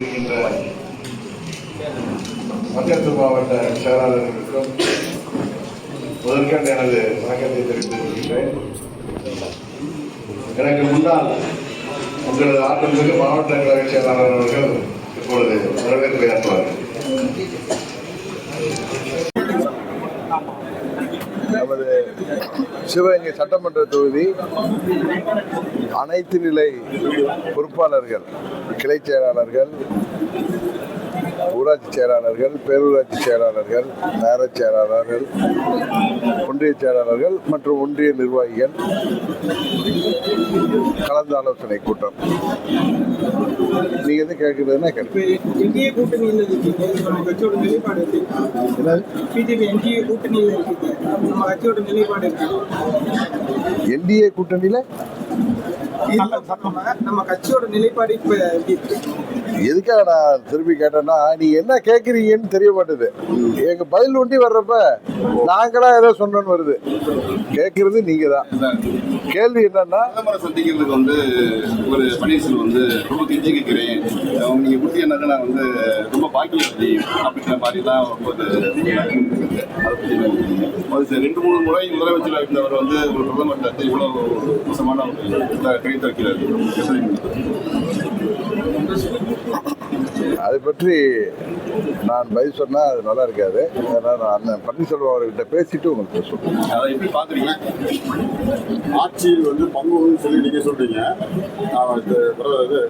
இருக்கின்ற மாவட்ட செயலாளர்களுக்கும் முதற்கண்டு எனது வணக்கத்தை தெரிவித்துக் கொள்கிறேன் எனக்கு முன்னால் உங்களது ஆற்றலுக்கு மாவட்ட கழக செயலாளர் அவர்கள் இப்பொழுது வரவேற்பு ஆற்றுவார்கள் நமது சிவகங்கை சட்டமன்ற தொகுதி அனைத்து நிலை பொறுப்பாளர்கள் கிளை செயலாளர்கள் ஊராட்சி செயலாளர்கள் பேரூராட்சி செயலாளர்கள் நகர செயலாளர்கள் ஒன்றிய செயலாளர்கள் மற்றும் ஒன்றிய நிர்வாகிகள் கலந்து ஆலோசனை கூட்டம். நீங்க எது கேட்குறதுன்னா கேட்கு என்டிஏ கூட்டணியில்? நம்ம கட்சியோட நிலைப்பாடு நம்ம கட்சியோட இப்ப எப்படி இருக்கு? எதுக்காக நான் திருப்பி கேட்டேன்னா நீ என்ன கேட்குறீங்கன்னு தெரிய மாட்டேது எங்க பதில் ஒண்டி வர்றப்ப நாங்களா ஏதோ சொன்னோன்னு வருது. கேட்கறது நீங்க தான் கேள்வி என்னன்னா சந்திக்கிறதுக்கு வந்து ஒரு பன்னீர்செல்வம் வந்து ரொம்ப கெஞ்சி கேட்கிறேன் அவங்க நீங்க கொடுத்து என்னங்க நான் வந்து ரொம்ப பாக்கியவதி அப்படிங்கிற மாதிரி தான் ஒரு அதை ரெண்டு மூணு முறை முதலமைச்சர் இருந்தவர் வந்து ஒரு பிரதமர் இவ்வளவு மோசமான ஒரு கழித்து அதை பற்றி நான் பதில் சொன்னா அது நல்லா இருக்காது. அதனால நான் அண்ணன் பன்னீர்செல்வம் அவர்கிட்ட பேசிட்டு உங்களுக்கு சொல்றேன். அதை எப்படி பாக்குறீங்க. ஆட்சியில் வந்து பங்குன்னு சொல்லி நீங்க சொல்றீங்க. ஆஹ் இது பிறகு இது,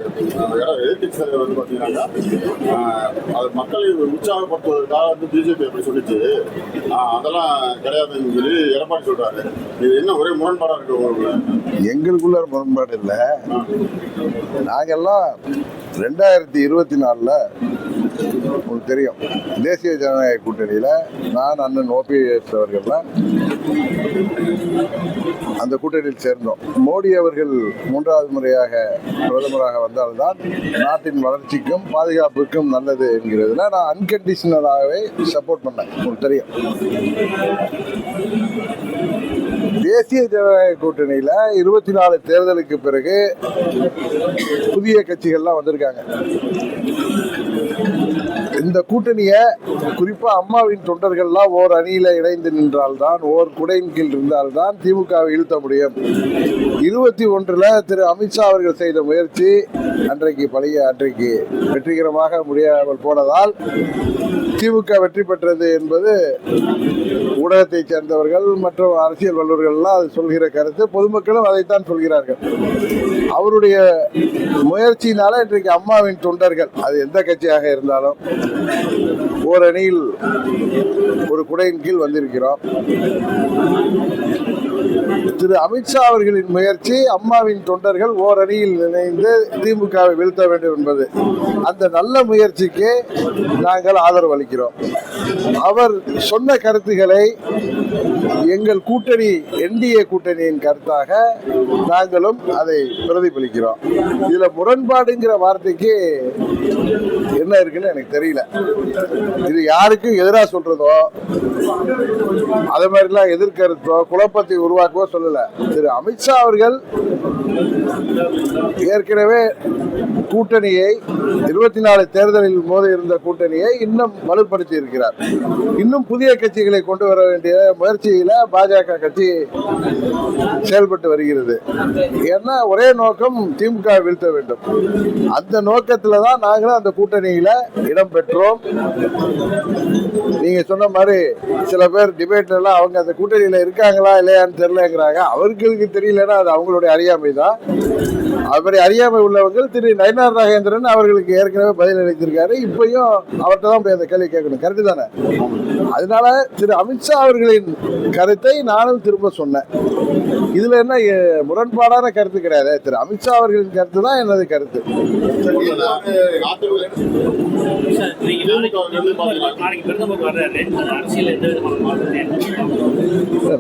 அந்த இடம் எதிர்கட்சி தலைவர் வந்து பார்த்தீங்கன்னாக்கா அது மக்களை உற்சாகப்படுத்துவதற்காக வந்து பிஜேபி அப்படி சொல்லிச்சு. அதெல்லாம் கிடையாதுன்னு சொல்லி எடப்பாடி சொல்றாரு. இது என்ன ஒரே முரண்பாடா இருக்கு உங்களுக்கு? எங்களுக்குள்ள முரண்பாடு இல்லை. நாங்கெல்லாம் ரெண்டாயிரத்தி இருபத்தி நாலில் உங்களுக்கு தெரியும் தேசிய ஜனநாயக கூட்டணியில் நான் அண்ணன் ஓபிஎஸ் அவர்கள்லாம் அந்த கூட்டணியில் சேர்ந்தோம். மோடி அவர்கள் மூன்றாவது முறையாக பிரதமராக வந்தால்தான் நாட்டின் வளர்ச்சிக்கும் பாதுகாப்புக்கும் நல்லது என்கிறதுல நான் அன்கண்டிஷனலாகவே சப்போர்ட் பண்ணேன். உங்களுக்கு தெரியும். தேசிய ஜனநாயக கூட்டணியில இருபத்தி நாலு தேர்தலுக்கு பிறகு புதிய கட்சிகள்லாம் வந்திருக்காங்க. இந்த கூட்டணியை குறிப்பா அம்மாவின் தொண்டர்கள்லாம் ஓர் அணியில இணைந்து நின்றால்தான் ஓர் குடையின் கீழ் இருந்தால்தான் திமுகவை வீழ்த்த முடியும். இருபத்தி ஒன்றுல திரு அமித்ஷா அவர்கள் செய்த முயற்சி அன்றைக்கு பழைய அன்றைக்கு வெற்றிகரமாக முடியாமல் போனதால் திமுக வெற்றி பெற்றது என்பது ஊடகத்தை சேர்ந்தவர்கள் மற்றும் அரசியல் வல்லுவர்கள்லாம் அது சொல்கிற கருத்து. பொதுமக்களும் அதைத்தான் சொல்கிறார்கள். அவருடைய முயற்சியினால இன்றைக்கு அம்மாவின் தொண்டர்கள் அது எந்த கட்சியாக இருந்தாலும் ஓரணியில் ஒரு குடையின் கீழ் வந்திருக்கிறோம். திரு அமித்ஷா அவர்களின் முயற்சி அம்மாவின் தொண்டர்கள் ஓரணியில் இணைந்து திமுகவை வீழ்த்த வேண்டும் என்பது. அந்த நல்ல முயற்சிக்கு நாங்கள் ஆதரவு அளிக்கிறோம். அவர் சொன்ன கருத்துக்களை எங்கள் கூட்டணி என்டிஏ கூட்டணியின் கருத்தாக நாங்களும் அதை பிரதிபலிக்கிறோம். இதுல முரண்பாடுங்கிற வார்த்தைக்கு என்ன இருக்குன்னு எனக்கு தெரியல. இது யாருக்கும் எதிராக சொல்றதோ அது மாதிரிலாம் எதிர்கருத்தோ குழப்பத்தை உருவாக்கவோ சொல்லல. திரு அமித்ஷா அவர்கள் ஏற்கனவே கூட்டணியை இருபத்தி நாலு தேர்தலில் போது இருந்த கூட்டணியை இன்னும் வலுப்படுத்தி இருக்கிறார் இன்னும் புதிய கட்சிகளை கொண்டு வர வேண்டிய முயற்சியில பாஜக கட்சி செயல்பட்டு வருகிறது. ஏன்னா ஒரே நோக்கம் திமுக வீழ்த்த வேண்டும். அந்த நோக்கத்துல தான் நாங்களும் அந்த கூட்டணி இடம் பெற்றோம். நீங்க சொன்ன மாதிரி சில பேர் டிபேட்லாம் எல்லாம் அவங்க அந்த கூட்டணியில இருக்காங்களா இல்லையான்னு தெரியலங்கிறாங்க. அவர்களுக்கு தெரியலன்னா அது அவங்களுடைய அறியாமை தான் அவரை அறியாமல் உள்ளவர்கள் திரு நயனார் நாகேந்திரன் அவர்களுக்கு ஏற்கனவே பதில் அளித்திருக்காரு. இப்பயும் அவர்கிட்ட தான் போய் அந்த கேள்வி கேட்கணும். கருத்து தானே? அதனால திரு அமித்ஷா அவர்களின் கருத்தை நானும் திரும்ப சொன்னேன். இதுல என்ன முரண்பாடான கருத்து கிடையாது. திரு அமித்ஷா அவர்களின் கருத்து தான் எனது கருத்து.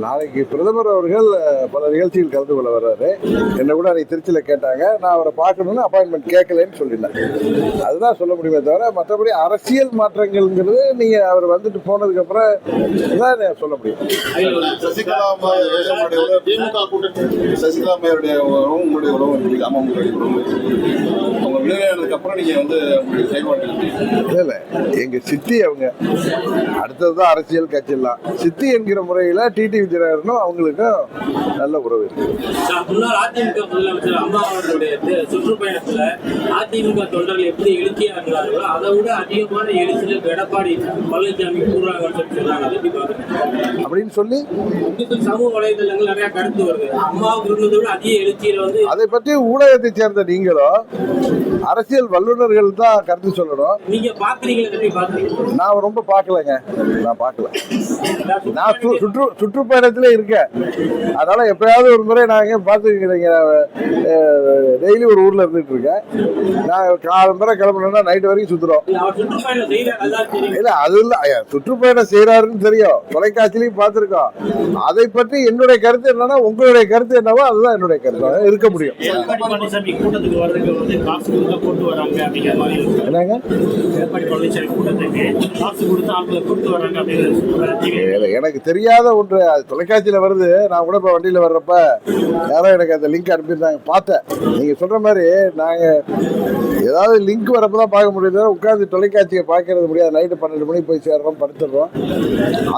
நாளைக்கு பிரதமர் அவர்கள் பல நிகழ்ச்சியில் கலந்து கொள்ள வர்றாரு. என்ன கூட அன்னைக்கு திருச்சியில் கேட்டாங்க நான் அவரை பார்க்கணும்னு அப்பாயின்மெண்ட் கேட்கலன்னு சொல்லினேன் அதுதான் சொல்ல முடியுமே தவிர மற்றபடி அரசியல் மாற்றங்கள்ங்கிறது நீங்க அவர் வந்துட்டு போனதுக்கு அப்புறம் தான் சொல்ல முடியும். சசிகலா சசிகலா உங்களுடைய? இல்ல இல்ல. எங்க சித்தி அவங்க அடுத்ததுதான் அரசியல் கட்சியெல்லாம். சித்தி என்கிற முறையில டிடி விஜயநகரனும் அவங்களுக்கும் நல்ல உறவு இருக்கு. அம்மா அவர்களுடைய சுற்றுப்பயணத்துல அதிமுக தொண்டர்கள் எப்படி எழுச்சியா இருந்தார்களோ அதை விட அதிகமான எழுச்சிகள் எடப்பாடி பழனிசாமி கூறுறாங்க சொல்லி சொல்றாங்க. அதை எப்படி பாக்குறீங்க அப்படின்னு சொல்லி சமூக வலைதளங்கள் நிறைய கருத்து வருது. அம்மாவுக்கு இருந்ததை விட அதிக எழுச்சியில வந்து அதை பற்றி ஊடகத்தை சேர்ந்த நீங்களும் அரசியல் வல்லுநர்கள் தான் கருத்து சொல்லணும். நீங்க பாக்குறீங்களா நான் ரொம்ப பார்க்கலங்க. நான் பார்க்கல. நான் சுற்று சுற்றுப்பயணத்துல இருக்கேன். அதனால எப்பயாவது ஒரு முறை நாங்க பார்த்துக்கிறீங்க டெய்லி ஒரு ஊர்ல இருந்துட்டு இருக்கேன். நான் காலம்பரை கிளம்பணும்னா நைட் வரைக்கும் தெரியும். இல்ல அது இல்ல. சுற்றுப்பயணம் செய்யறாருன்னு தெரியும். தொலைக்காட்சியிலையும் பார்த்திருக்கோம். அதை பற்றி என்னுடைய கருத்து என்னன்னா உங்களுடைய கருத்து என்னவோ அதுதான் என்னுடைய கருத்து. இருக்க முடியும். என்னங்க? எனக்கு தெரியாத ஒன்று. தொலைக்காட்சியில வருது. நான் கூட இப்போ வண்டியில வர்றப்ப யாரோ எனக்கு அந்த லிங்க் அனுப்பியிருந்தாங்க. பார்த்தேன். நீங்க சொல்ற மாதிரி நாங்க ஏதாவது லிங்க் வரப்ப தான் பார்க்க முடியுது. உட்காந்து தொலைக்காட்சியை பார்க்கறது முடியாது. நைட்டு பன்னெண்டு மணிக்கு போய் சேர்றோம் படுத்துடுறோம்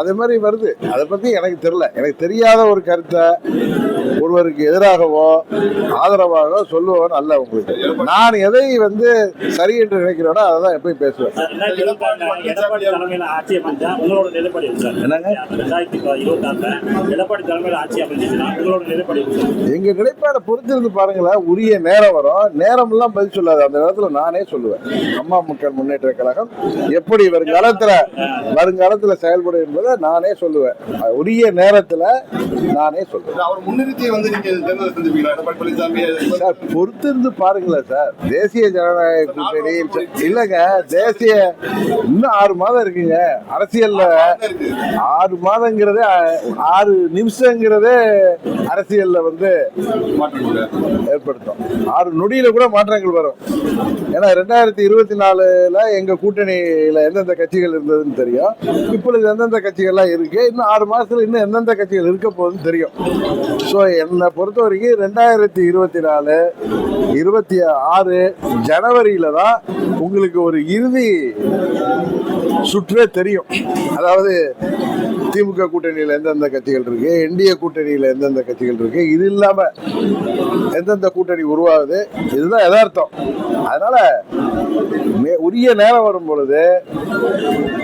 அது மாதிரி வருது. அதை பத்தி எனக்கு தெரியல. எனக்கு தெரியாத ஒரு கருத்தை ஒருவருக்கு எதிராகவோ ஆதரவாகவோ சொல்லுவோம் அல்ல உங்களுக்கு. நான் எதை வந்து சரி என்று நினைக்கிறேனோ அதை தான் எப்பயும் பேசுவேன். என்னங்க? எங்க நிலைப்பாடை பொறுத்திருந்து பாருங்களேன் உரிய நேரம் வரும். நேரம் எல்லாம் பதில் சொல்லாது. அந்த நேரத்துல நானே சொல்லுவேன். அம்மா மக்கள் முன்னேற்ற கழகம் எப்படி வருங்காலத்துல வருங்காலத்துல செயல்படும் என்பதை நானே சொல்லுவேன். உரிய நேரத்துல நானே சொல்லுவேன். சார் பொறுத்திருந்து பாருங்களேன் சார். தேசிய ஜனநாயக கூட்டணி இல்லைங்க. தேசிய இன்னும் ஆறு மாதம் இருக்குங்க. அரசியல்ல ஆறு மாதங்கிறதே ஆறு நிமிஷங்கிறதே அரசியல்ல வந்து ஏற்படுத்தும் ஆறு நொடியில கூட மாற்றங்கள் வரும். ஏன்னா ரெண்டாயிரத்தி இருபத்தி நாலுல எங்க கூட்டணியில எந்தெந்த கட்சிகள் இருந்ததுன்னு தெரியும். இப்பொழுது எந்தெந்த கட்சிகள்லாம் இருக்கு? இன்னும் ஆறு மாசத்துல இன்னும் எந்தெந்த கட்சிகள் இருக்க போகுதுன்னு தெரியும். ஸோ என்னை பொறுத்த வரைக்கும் ரெண்டாயிரத்தி இருபத்தி நாலு இருபத்தி ஆறு ஜனவரியில தான் உங்களுக்கு ஒரு இறுதி சுற்றே தெரியும். அதாவது திமுக கூட்டணியில் எந்தெந்த கட்சிகள் இருக்கு? என்டிஏ கூட்டணியில் எந்தெந்த கட்சிகள் இருக்கு? இது இல்லாம எந்தெந்த கூட்டணி உருவாகுது. இதுதான் யதார்த்தம். அதனால உரிய நேரம் வரும் பொழுது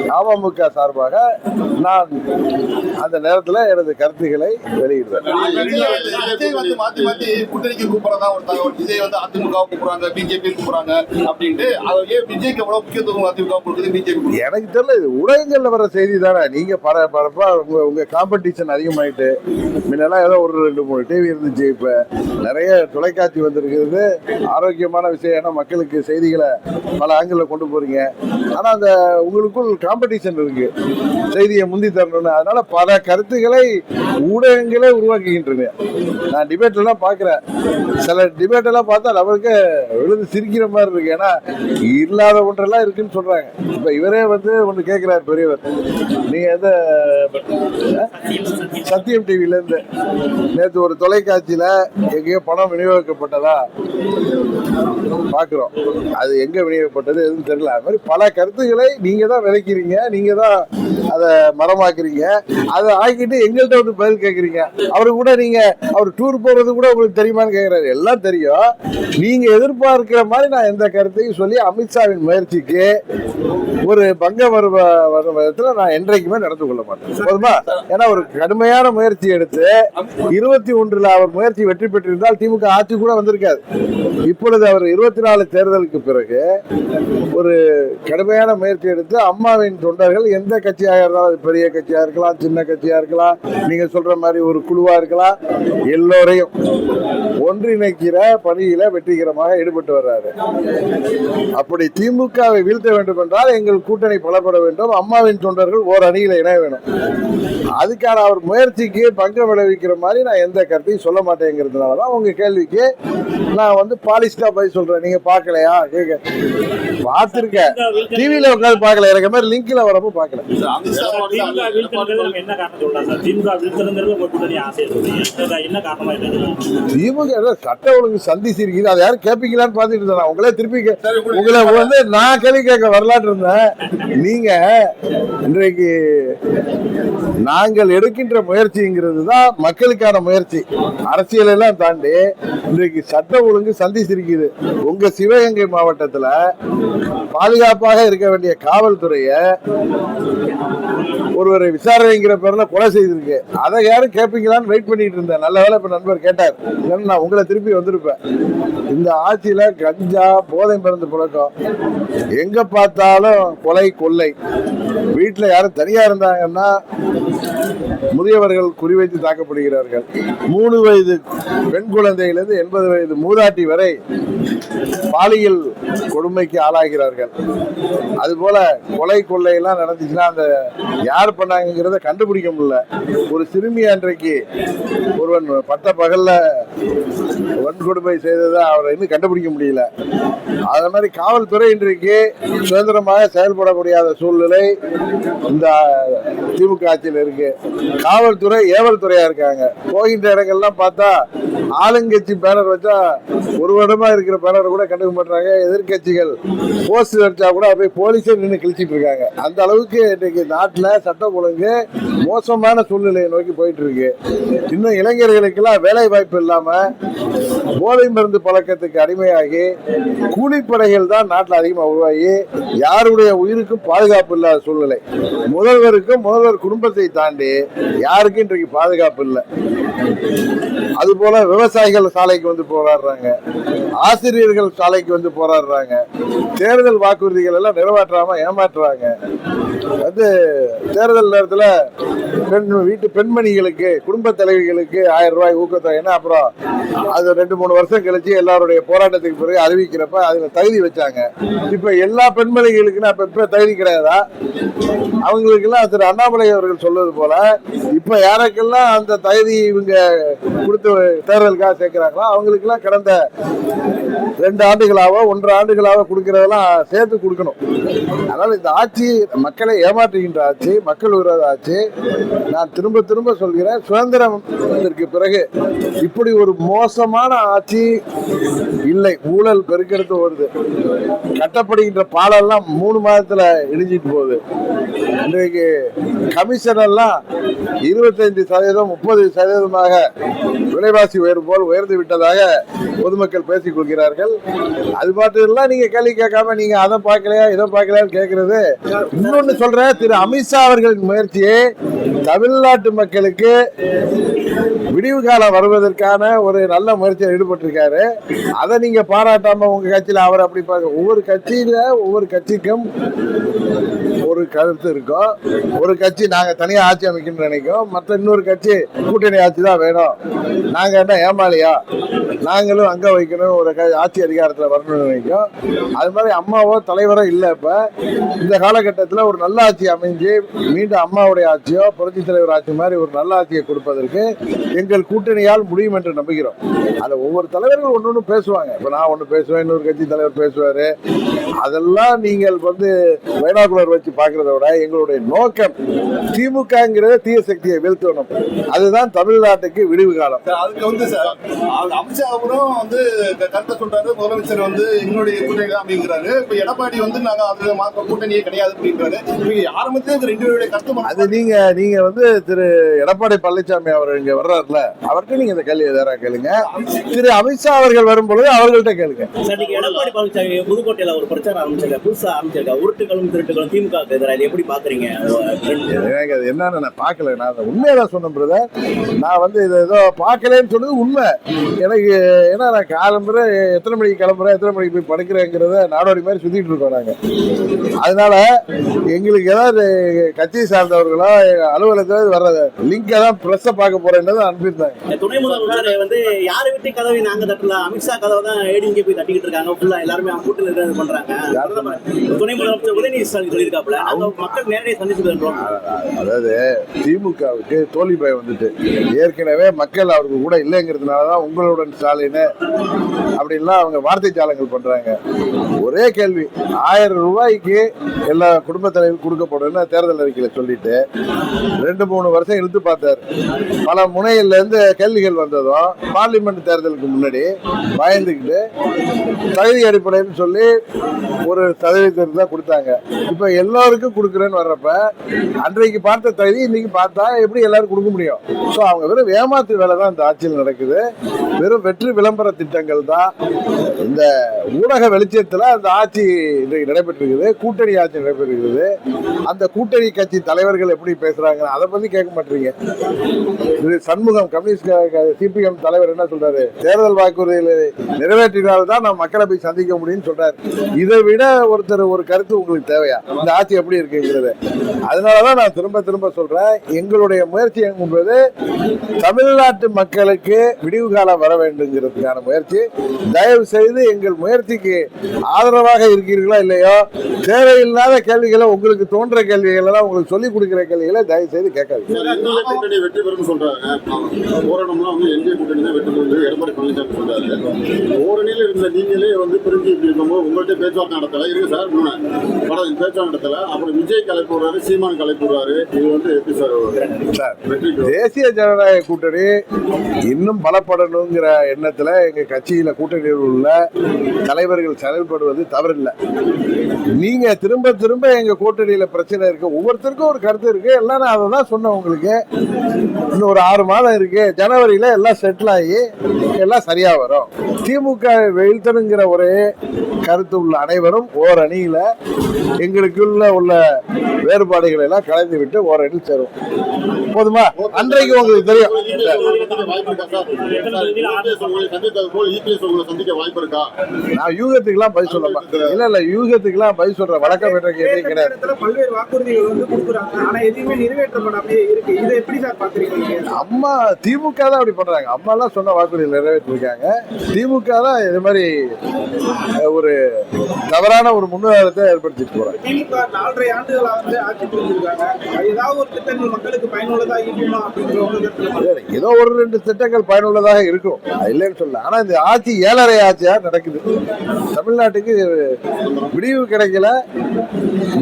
அமமுக சார்பாக நான் அந்த நேரத்தில் எனது கருத்துக்களை வெளியிடுவேன். எனக்கு தெரியல இது ஊடகங்கள்ல வர செய்தி தானே. நீங்க பர பரப்பா உங்க உங்க காம்படிஷன் அதிகமாயிட்டு முன்னெல்லாம் ஏதோ ஒரு ரெண்டு மூணு டிவி இருந்துச்சு இப்ப நிறைய தொலைக்காட்சி வந்திருக்கிறது. ஆரோக்கியமான விஷயம். ஏன்னா மக்களுக்கு செய்திகளை பல ஆங்கிளில் கொண்டு போறீங்க. ஆனால் அந்த உங்களுக்குள் காம்படிஷன் இருக்கு. செய்தியை முந்தி தரணும்னு. அதனால பல கருத்துக்களை ஊடகங்களே உருவாக்குகின்றன. நான் டிபேட்லாம் பார்க்குறேன். சில டிபேட்டெல்லாம் பார்த்தா நம்மளுக்கு விழுந்து சிரிக்கிற மாதிரி இருக்கு. ஏன்னா இல்லாத ஒன்றெல்லாம் இருக்குன்னு சொல்றாங்க. இப்போ இவரே வந்து ஒன்று கேட்குறாரு பெரியவர். நீங்கள் எந்த சத்தியம் டிவிலேருந்து நேற்று ஒரு தொலைக்காட்சியில் எங்கேயோ பணம் விநியோகப்பட்டதா பாக்குறோம். அது எங்க விநியோகப்பட்டது எதுவும் தெரியல. அது மாதிரி பல கருத்துக்களை நீங்க தான் விதைக்கிறீங்க நீங்க தான் அதை மரமாக்குறீங்க அதை ஆக்கிட்டு எங்கள்கிட்ட வந்து பதில் கேட்குறீங்க அவரு கூட நீங்க அவர் டூர் போறது கூட உங்களுக்கு தெரியுமான்னு கேட்குறாரு எல்லாம் தெரியும். நீங்க எதிர்பார்க்கிற மாதிரி நான் எந்த கருத்தையும் சொல்லி அமித்ஷாவின் முயற்சிக்கு ஒரு பங்க வரும் வரும் விதத்துல நான் என்றைக்குமே நடந்து கொள்ள மாட்டேன். போதுமா? ஏன்னா ஒரு கடுமையான முயற்சி எடுத்து இருபத்தி ஒன்றுல அவர் முயற்சி வெற்றி பெற்றிருந்தால் திமுக ஆட்சி கூட வந்திருக்காது. இப்பொழுது அவர் இருபத்தி நாலு தேர்தலுக்கு பிறகு ஒரு கடுமையான முயற்சி எடுத்து அம்மாவின் தொண்டர்கள் எந்த கட்சியாக இருந்தாலும் அது பெரிய கட்சியா இருக்கலாம் சின்ன கட்சியா இருக்கலாம். நீங்க சொல்ற மாதிரி ஒரு குழுவா இருக்கலாம். எல்லோரையும் ஒன்றிணைக்கிற பணியில வெற்றிகரமாக ஈடுபட்டு வர்றாரு. அப்படி திமுகவை வீழ்த்த வேண்டும் என்றால் எங்கள் கூட்டணி பலப்பட வேண்டும். அம்மாவின் தொண்டர்கள் ஓர் அணியில இணைய வேணும் அதுக்கான அவர் முயற்சிக்கு பங்கம் விளைவிக்கிற மாதிரி நான் எந்த கருத்தையும் சொல்ல மாட்டேங்கிறதுனால தான் உங்க கேள்விக்கு நான் வந்து பாலிஸ்டா போய் சொல்றேன். நீங்க பார்க்கலையா? கேட்க பார்த்துருக்கேன். டிவியில உட்காந்து பார்க்கல. எனக்கு மாதிரி லிங்க்ல வரப்போ பார்க்கல. திமுக சட்ட ஒழுங்கு சந்திச்சு இருக்குது. அதை யாரும் கேட்பீங்களான்னு பார்த்துட்டு இருந்தேன் உங்களே திருப்பி உங்களை வந்து நான் கேள்வி கேட்க வரலான்னு இருந்தேன். நீங்க இன்றைக்கு நாங்கள் எடுக்கின்ற முயற்சிங்கிறது தான் மக்களுக்கான முயற்சி. அரசியல் எல்லாம் தாண்டி இன்றைக்கு சட்ட ஒழுங்கு சந்திச்சிருக்குது உங்க சிவகங்கை மாவட்டத்துல பாதுகாப்பாக இருக்க வேண்டிய காவல்துறைய ஒருவரை விசாரணைங்கிற பேர்ல கொலை செய்திருக்கு. அதை யாரும் கேட்பீங்களான்னு வெயிட் பண்ணிட்டு இருந்தேன். நல்ல வேளை இப்ப நண்பர் கேட்டார். நான் உங்களை திருப்பி வந்திருப்பேன். இந்த ஆட்சியில கஞ்சா போதை மருந்து புழக்கம். எங்க பார்த்தாலும் கொலை கொள்ளை. வீட்டில் யாரும் தனியா இருந்தாங்கன்னா முதியவர்கள் குறிவைத்து தாக்கப்படுகிறார்கள். மூணு வயது பெண் குழந்தையிலிருந்து எண்பது வயது மூதாட்டி வரை பாலியல் கொடுமைக்கு ஆளாகிறார்கள். அதுபோல கொலை கொள்ளையெல்லாம் நடந்துச்சுன்னா அந்த யார் பண்ணாங்கிறத கண்டுபிடிக்க முடியல. ஒரு சிறுமி அன்றைக்கு ஒருவன் பட்ட பகல்ல வன்கொடுமை செய்ததை அவரை இன்னும் கண்டுபிடிக்க முடியல. அதே மாதிரி காவல்துறை இன்றைக்கு சுதந்திரமாக செயல்பட முடியாத சூழ்நிலை இந்த திமுக ஆட்சியில் இருக்கு. காவல்துறை ஏவல் துறையா இருக்காங்க. போகின்ற இடங்கள்லாம் பார்த்தா ஆளுங்கட்சி பேனர் வச்சா ஒரு வருடமா இருக்கிற பேனர் கூட கண்டுக்க மாட்டாங்க எதிர்க்கட்சிகள் போஸ்ட் வச்சா கூட அப்படியே போலீஸே நின்று கிழிச்சிட்டு இருக்காங்க. அந்த அளவுக்கு இன்றைக்கு நாட்டில் சட்டம் ஒழுங்கு மோசமான சூழ்நிலையை நோக்கி போயிட்டு இருக்கு. இன்னும் இளைஞர்களுக்கெல்லாம் வேலை வாய்ப்பு இல்லாமல் போதை மருந்து பழக்கத்துக்கு அடிமையாகி கூலிப்படைகள் தான் நாட்டில் அதிகமாக உருவாகி யாருடைய உயிருக்கும் பாதுகாப்பு இல்லாத சூழ்நிலை. முதல்வருக்கும் முதல்வர் குடும்பத்தை தாண்டி யாருக்கும் இன்றைக்கு பாதுகாப்பு இல்லை. அது போல விவசாயிகள் சாலைக்கு வந்து போராடுறாங்க. ஆசிரியர்கள் சாலைக்கு வந்து போராடுறாங்க. தேர்தல் வாக்குறுதிகள் எல்லாம் நிறைவேற்றாம ஏமாற்றுறாங்க. வந்து தேர்தல் நேரத்தில் பெண் வீட்டு பெண்மணிகளுக்கு குடும்ப தலைவிகளுக்கு ஆயிரம் ரூபாய் ஊக்கத்தொகைன்னா அப்புறம்? அது ரெண்டு மூணு வருஷம் கழிச்சு எல்லாருடைய போராட்டத்துக்கு பிறகு அறிவிக்கிறப்ப அதுல தகுதி வச்சாங்க. இப்ப எல்லா பெண்மணிகளுக்குன்னு அப்ப இப்ப தகுதி கிடையாதா? அவங்களுக்கெல்லாம் திரு அண்ணாமலை அவர்கள் சொல்வது போல இப்ப யாருக்கெல்லாம் அந்த தகுதி இவங்க கொடுத்து தேர்தலுக்காக சேர்க்கிறாங்களோ? அவங்களுக்கெல்லாம் கடந்த ரெண்டு ஆண்டுகளாவோ ஒன்றரை ஆண்டுகளாவோ கொடுக்கறதெல்லாம் சேர்த்து கொடுக்கணும். அதனால் இந்த ஆட்சி மக்களை ஏமாற்றுகின்ற ஆட்சி மக்கள் விரோத ஆட்சி நான் திரும்ப திரும்ப சொல்கிறேன் சுதந்திரத்திற்கு பிறகு இப்படி ஒரு மோசமான ஆட்சி இல்லை. ஊழல் பெருக்கெடுத்து வருது. கட்டப்படுகின்ற பாலெல்லாம் மூணு மாதத்தில் இடிஞ்சிட்டு போகுது. இன்றைக்கு கமிஷன் எல்லாம் இருபத்தைந்து சதவீதம் முப்பது சதவீதமாக விலைவாசி உயர்வு போல் உயர்ந்து விட்டதாக பொதுமக்கள் பேசிக் கொள்கிறார்கள். அது பாட்டு எல்லாம் நீங்க கேள்வி கேட்காம நீங்க அதை பார்க்கலையா இதை பார்க்கலையான்னு கேட்கறது. இன்னொன்னு சொல்ற திரு அமித்ஷா அவர்களின் முயற்சியை தமிழ்நாட்டு மக்களுக்கு விடிவு காலம் வருவதற்கான ஒரு நல்ல முயற்சியில் ஈடுபட்டிருக்காரு. அதை நீங்க பாராட்டாம உங்க கட்சியில அவர் அப்படி பார்க்க ஒவ்வொரு கட்சியில ஒவ்வொரு கட்சிக்கும் ஒரு கருத்து இருக்கும். ஒரு கட்சி நாங்க தனியா ஆட்சி அமைக்கணும்னு நினைக்கும். மற்ற இன்னொரு கட்சி கூட்டணி ஆட்சி தான் வேணும். நாங்க என்ன ஏமாளியா? நாங்களும் அங்க வைக்கணும். ஒரு க- ஆட்சி அதிகாரத்துல வரணும்னு நினைக்கும். அது மாதிரி அம்மாவோ தலைவரோ இல்லை இப்ப. இந்த காலகட்டத்தில் ஒரு நல்ல ஆட்சி அமைஞ்சு மீண்டும் அம்மாவுடைய ஆட்சியோ புரட்சி தலைவர் ஆட்சி மாதிரி ஒரு நல்ல ஆட்சியை கொடுப்பதற்கு எங்கள் கூட்டணியால் முடியும் என்று நம்புகிறோம். அதை ஒவ்வொரு தலைவர்கள் ஒன்று ஒன்று பேசுவாங்க. இப்போ நான் ஒன்று பேசுவேன் இன்னொரு கட்சி தலைவர் பேசுவார். அதெல்லாம் நீங்கள் வந்து பைனாகுலர் வச்சு பார்க்கறத விட எங்களுடைய நோக்கம் திமுகங்கிறத தீய சக்தியை வீழ்த்தணும். அதுதான் தமிழ்நாட்டுக்கு விடிவு காலம். அதுக்கு வந்து சார் அது அமித்ஷா அவரும் வந்து கருத்தை சொல்றாரு. முதலமைச்சர் வந்து எங்களுடைய கூட்டணி அப்படிங்கிறாரு இப்ப எடப்பாடி வந்து நாங்க அது மாற்ற கூட்டணியே கிடையாது அப்படின்றாரு. நீங்க ஆரம்பத்திலே இந்த ரெண்டு பேருடைய கருத்து அது நீங்க நீங்க வந்து திரு எடப்பாடி பழனிசாமி அவர் இங்க வர்றாருல அவர்கிட்ட நீங்க இந்த கேள்வி எதாரா கேளுங்க. திரு அமித்ஷா அவர்கள் வரும் பொழுது அவர்கள்ட்ட கேளுங்க. எடப்பாடி பழனிசாமி புதுக்கோட்டையில ஒரு பிரச்சாரம் ஆரம்பிச்சிருக்காரு புதுசா ஆரம்பிச்சிருக்கா? உருட்டுகளும் திருட்டுகளும் திமுக எதிராக எப்படி பாக்குறீங்க? எனக்கு அது என்னன்னு நான் பார்க்கல நான் அதை உண்மையை தான் சொன்னேன் பிரதர் நான் வந்து இது ஏதோ பார்க்கலன்னு சொன்னது உண்மை. எனக்கு ஏன்னா நான் காலம்புற எத்தனை மணிக்கு கிளம்புறேன் எத்தனை மணிக்கு போய் படுக்கிறேங்கிறத நாடோடி மாதிரி சுத்திட்டு இருக்கோம் நாங்க. அதனால எங்களுக்கு ஏதாவது கட்சி சார்ந்தவர்களோ அலுவலகத்தில் வர்ற லிங்கை தான் ப்ரெஸ்ஸை பார்க்க போறேன்னு அனுப்பியிருந்தாங்க. துணை முதல்வர் வந்து யாரு வீட்டு கதவை நாங்க தட்டல? அமித்ஷா கதவை தான் ஏடிங்க போய் தட்டிக்கிட்டு இருக்காங்க. ஃபுல்லா எல்லாருமே அவங்க கூட்டணி இருக்கிறது பண்றாங்க. துணை முதலமைச்சர் உதயநிதி ஸ்டாலின் சொல்லியிருக்காப்ல நாங்க மக்கள் நேரடியாக சந்திச்சு அதாவது திமுகவுக்கு தோல்வி பயம் வந்துட்டு. ஏற்கனவே மக்கள் அவருக்கு கூட இல்லைங்கிறதுனால தான் உங்களுடன் ஸ்டாலின் அப்படின்லாம் அவங்க வார்த்தை ஜாலங்கள் பண்றாங்க. ஒரே கேள்வி ஆயிரம் ரூபாய்க்கு எல்லா குடும்ப தலைவர் கொடுக்கப்படும்னு தேர்தல் அறிக்கையில சொல்லிட்டு. ரெண்டு மூணு வருஷம் இழுத்து பார்த்தாரு. பல முனையில இருந்து கேள்விகள் வந்ததும் பார்லிமெண்ட் தேர்தலுக்கு முன்னாடி பயந்துக்கிட்டு தகுதி அடிப்படைன்னு சொல்லி ஒரு சதவீதத்தை தான் கொடுத்தாங்க. இப்போ எல்லாருக்கும் கொடுக்குறேன்னு வர்றப்ப அன்றைக்கு பார்த்த தகுதி இன்னைக்கு பார்த்தா எப்படி எல்லாரும் கொடுக்க முடியும்? ஸோ அவங்க வெறும் ஏமாத்து வேலை தான் இந்த ஆட்சியில் நடக்குது. வெறும் வெற்றி விளம்பர திட்டங்கள் தான். இந்த ஊடக வெளிச்சத்தில் அந்த ஆட்சி இன்றைக்கு நடைபெற்றிருக்குது. கூட்டணி ஆட்சி நடைபெற்றிருக்குது. அந்த கூட்டணி கட்சி தலைவர்கள் எப்படி பேசுறாங்க அதை பத்தி கேட்க மாட்டீங்க. இது சண்முகம் கம்யூனிஸ்ட் சிபிஎம் தலைவர் என்ன சொல்றாரு? தேர்தல் வாக்குறுதிகளை நிறைவேற்றினால் தான் நான் மக்களை போய் சந்திக்க முடியும்னு சொல்றாரு. இதை விட ஒருத்தர் ஒரு கருத்து உங்களுக்கு தேவையா? இந்த ஆட்சி எப்படி இருக்குங்கிறது. அதனாலதான் நான் திரும்ப திரும்ப சொல்றேன். எங்களுடைய முயற்சி என்பது தமிழ்நாட்டு மக்களுக்கு விடிவு காலம் வர வேண்டுங்கிறதுக்கான முயற்சி. தயவு செய்து எங்கள் முயற்சிக்கு ஆதரவாக இருக்கிறீர்களா இல்லையோ? தேவையில்லாத கேள்விகளை உங்களுக்கு தோன்ற கேள்விகளை உங்களுக்கு சொல்லிக் கொடுக்கிற கேள்விகளை தயவு செய்து கேட்காது வெற்றி பெறும் சொல்றாங்க. ஓரணம்லாம் வந்து என்டிஏ கூட்டணி தான் பெறும் எடப்பாடி பழனிசாமி சொல்றாரு. ஓரணியில இருந்த நீங்களே வந்து பிரிஞ்சு இப்படி இருக்கும்போது உங்கள்கிட்ட பேச்சுவார்த்தை நடத்தல. இருக்கு சார் படம் பேச்சுவார்த்தை நடத்தல. அப்புறம் விஜய் கலைப்பு விடுறாரு சீமான் கலைப்பு விடுறாரு இது வந்து எப்படி சார் தேசிய ஜனநாயக கூட்டணி இன்னும் பலப்படணுங்கிற எண்ணத்துல எங்க கட்சியில கூட்டணியில் உள்ள தலைவர்கள் செயல்படுவது தவறில்லை. நீங்க திரும்ப திரும்ப எங்க கூட்டணியில பிரச்சனை இருக்கு. ஒவ்வொருத்தருக்கும் ஒரு கருத்து இருக்கு. எல்லாம் நான் அதை தான் சொன்னேன் உங்களுக்கு. இன்னும் ஒரு ஆறு மாதம் இருக்கு. ஜனவரியில எல்லாம் செட்டில் ஆகி எல்லாம் சரியா வரும். திமுக வீழ்த்தணுங்கிற ஒரே கருத்து உள்ள அனைவரும் ஓர் அணியில எங்களுக்குள்ள உள்ள வேறுபாடுகளை எல்லாம் கலந்து விட்டு ஓர் அணியில் சேரும் போதுமா? அன்றைக்கு உங்களுக்கு தெரியும். நான் யூகத்துக்கெல்லாம் பதில் சொல்ல மாட்டேன் இல்ல இல்ல யூகத்துக்கெல்லாம் பதில் சொல்ற வழக்கம் கேள்வி தேர்தல் கிடையாது. பல்வேறு வாக்குறுதிகள் வந்து கொடுக்குறாங்க. ஆனா எதுவுமே நிறைவேற்றப்படாமே இருக்கு. இதை எப்படி சார் பாக்குறீங்க? அம்மா திமுக தான் அப்படி பண்றாங்க. அம்மா எல்லாம் சொன்ன வாக்குறுதி நிறைவேற்றிருக்காங்க. திமுக தான் இது மாதிரி ஒரு தவறான ஒரு முன்னுதாரணத்தை ஏற்படுத்திட்டு போறாங்க. திமுக நாலரை ஆண்டுகளா வந்து ஆட்சி புரிஞ்சிருக்காங்க. ஏதாவது ஒரு திட்டங்கள் மக்களுக்கு பயனுள்ளதா இருக்குமா அப்படிங்கிற ஒரு கருத்துல இல்ல, ஏதோ ஒரு ரெண்டு திட்டங்கள் பயனுள்ளதாக இருக்கும். அது இல்லைன்னு சொல்ல ஆனா இந்த ஆட்சி ஏழரை ஆட்சியா நடக்குது. தமிழ்நாட்டுக்கு விடிவு கிடைக்கல.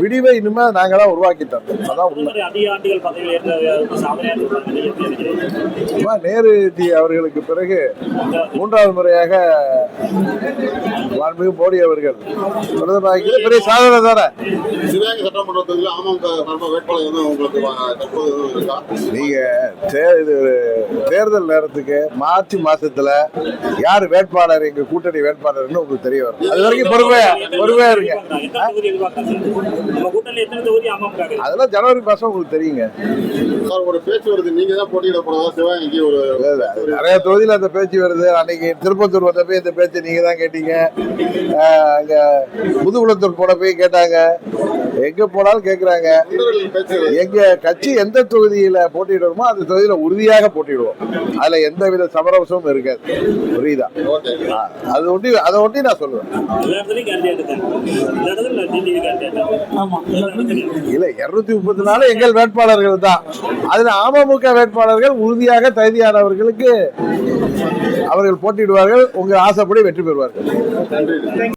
விடிவை இனிமே நாங்க தான் உருவாக்கி தந்தோம் அதான் உண்மை. நேருஜி அவர்களுக்கு பிறகு மூன்றாவது முறையாக மாண்புமிகு மோடி அவர்கள். பிரதமராகிறது பெரிய சாதனை தானே? சிவகங்கை சட்டமன்ற தொகுதியில் அமமுக வேட்பாளர் உங்களுக்கு வா- தற்போது இருக்கா? நீங்க தே- இது தேர்தல் நேரத்துக்கு மார்ச் மாசத்துல யார் வேட்பாளர் எங்க கூட்டணி வேட்பாளர்னு உங்களுக்கு தெரிய வரும். அது வரைக்கும் பொறுமையா பொறுமையா இருங்க? அதெல்லாம் ஜனவரி மாசம் உங்களுக்கு தெரியுங்க. சார் ஒரு பேச்சு வருது. நீங்க தான் போட்டியிட போறதா? சிவகங்கைக்கு ஒரு நிறைய தொகுதியில் அந்த பேச்சு வருது. அன்னைக்கு திருப்பத்தூர் வந்தப்போ இந்த பேச்சு நீங்க தான் கேட்டீங்க. அங்க முதுகுளத்தூர் போன போய் கேட்டாங்க. எங்க போனாலும் கேக்குறாங்க. தொண்டர்கள் பேச்சு எங்க கட்சி எந்த தொகுதியில போட்டியிடுவோமோ அந்த தொகுதியில உறுதியாக போட்டியிடுவோம். அதுல எந்த வித சமரசமும் இருக்காது. புரியுதா? அது ஒட்டி அதை ஒட்டி நான் சொல்லுவேன் இல்ல இருநூத்தி முப்பத்தி நாலு எங்கள் வேட்பாளர்கள் தான். அதுல அமமுக வேட்பாளர்கள் உறுதியாக தகுதியானவர்களுக்கு அவர்கள் போட்டியிடுவார்கள். உங்க ஆசைப்படி வெற்றி பெறுவார்கள்.